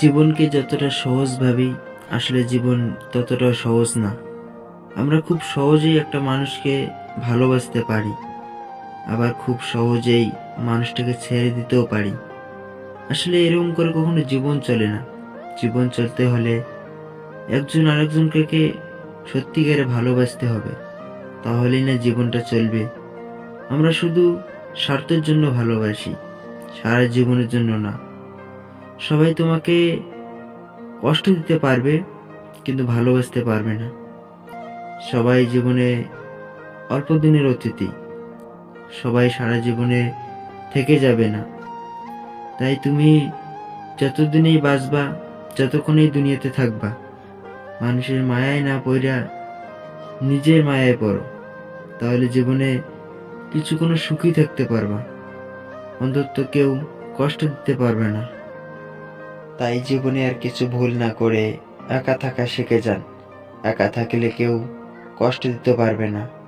জীবনকে যতটা সহজ ভাবি, আসলে জীবন ততটা সহজ না। আমরা খুব সহজেই একটা মানুষকে ভালোবাসতে পারি, আবার খুব সহজেই মানুষটাকে ছেড়ে দিতেও পারি। আসলে এরকম করে কখনো জীবন চলে না। জীবন চলতে হলে একজন আরেকজনকে সত্যিকারে ভালোবাসতে হবে, তাহলেই না জীবনটা চলবে। আমরা শুধু স্বার্থের জন্য ভালোবাসি, সারা জীবনের জন্য না। সবাই তোমাকে কষ্ট দিতে পারবে, কিন্তু ভালোবাসতে পারবে না। সবাই জীবনে অল্প দিনের অতিথি। সবাই সারা জীবনে থেকে যাবে না। তাই তুমি যতদিনেই বাঁচবা, যতক্ষণই দুনিয়াতে থাকবা, মানুষের মায়ায় না পড়া নিজের মায়ায় পড়ো। তাহলে জীবনে কিছু কোনো সুখী থাকতে পারবা। অন্তত কেউ কষ্ট দিতে পারবে না। তাই জীবনে আর কিছু ভুল না করে একা থাকা শিখে যান। একা থাকলে কেউ কষ্ট দিতে পারবে না।